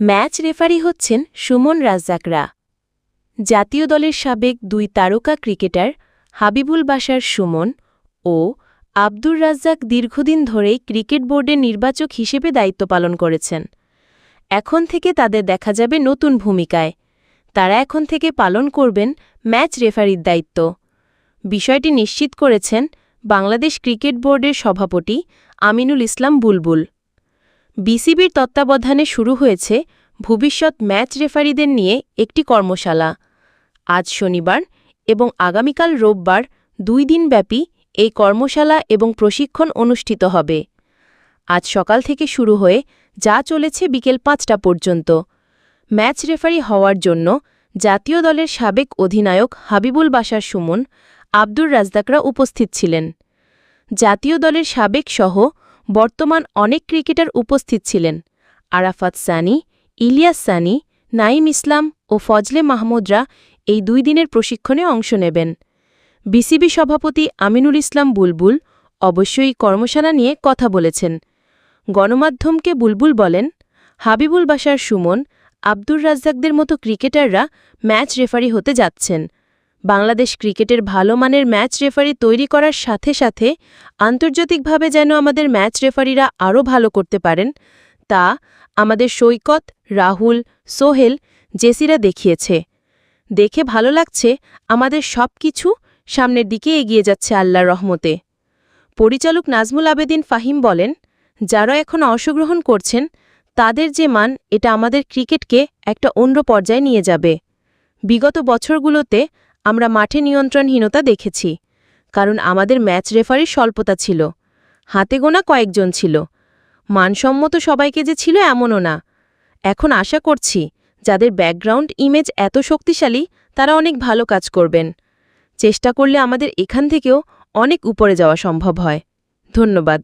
Match referee হচ্ছেন সুমন রাজ্জাকরা। জাতীয় দলের সাবেক দুই তারকা ক্রিকেটার হাবিবুল বাশার সুমন ও আব্দুর রাজ্জাক দীর্ঘদিন ধরেই ক্রিকেট বোর্ডের নির্বাচক হিসেবে দায়িত্ব পালন করেছেন। এখন থেকে তাদের দেখা যাবে নতুন ভূমিকায়। তারা এখন থেকে পালন করবেন ম্যাচ রেফারির দায়িত্ব। বিষয়টি নিশ্চিত করেছেন বাংলাদেশ ক্রিকেট বোর্ডের সভাপতি আমিনুল ইসলাম বুলবুল। বিসিবির তত্ত্বাবধানে শুরু হয়েছে ভবিষ্যৎ ম্যাচ রেফারিদের নিয়ে একটি কর্মশালা। আজ শনিবার এবং আগামীকাল রোববার দুই দিনব্যাপী এই কর্মশালা এবং প্রশিক্ষণ অনুষ্ঠিত হবে। আজ সকাল থেকে শুরু হয়ে যা চলেছে বিকেল পাঁচটা পর্যন্ত। ম্যাচ রেফারি হওয়ার জন্য জাতীয় দলের সাবেক অধিনায়ক হাবিবুল বাশার সুমন, আব্দুর রাজদাকরা উপস্থিত ছিলেন। জাতীয় দলের সাবেক সহ বর্তমান অনেক ক্রিকেটার উপস্থিত ছিলেন। আরাফাত সানি, ইলিয়াস সানি নাইম ইসলাম ও ফজলে মাহমুদরা এই দুই দিনের প্রশিক্ষণে অংশ নেবেন। বিসিবি সভাপতি আমিনুল ইসলাম বুলবুল অবশ্যই কর্মশালা নিয়ে কথা বলেছেন। গণমাধ্যমকে বুলবুল বলেন, হাবিবুল বাশার সুমন, আব্দুর রাজ্জাকদের মতো ক্রিকেটাররা ম্যাচ রেফারি হতে যাচ্ছেন। বাংলাদেশ ক্রিকেটের ভালো মানের ম্যাচ রেফারি তৈরি করার সাথে সাথে আন্তর্জাতিকভাবে যেন আমাদের ম্যাচ রেফারিরা আরও ভালো করতে পারেন, তা আমাদের সৈকত, রাহুল, সোহেল, জেসিরা দেখিয়েছে। দেখে ভালো লাগছে আমাদের সব কিছু সামনের দিকে এগিয়ে যাচ্ছে আল্লাহর রহমতে। পরিচালক নাজমুল আবেদিন ফাহিম বলেন, যারা এখন অংশগ্রহণ করছেন, তাদের যে মান, এটা আমাদের ক্রিকেটকে একটা অন্য পর্যায়ে নিয়ে যাবে। বিগত বছরগুলোতে আমরা মাঠে নিয়ন্ত্রণহীনতা দেখেছি, কারণ আমাদের ম্যাচ রেফারির স্বল্পতা ছিল, হাতে গোনা কয়েকজন ছিল। মানসম্মত সবাইকে যে ছিল এমনও না। এখন আশা করছি, যাদের ব্যাকগ্রাউন্ড ইমেজ এত শক্তিশালী, তারা অনেক ভালো কাজ করবেন। চেষ্টা করলে আমাদের এখান থেকেও অনেক উপরে যাওয়া সম্ভব হয়। ধন্যবাদ।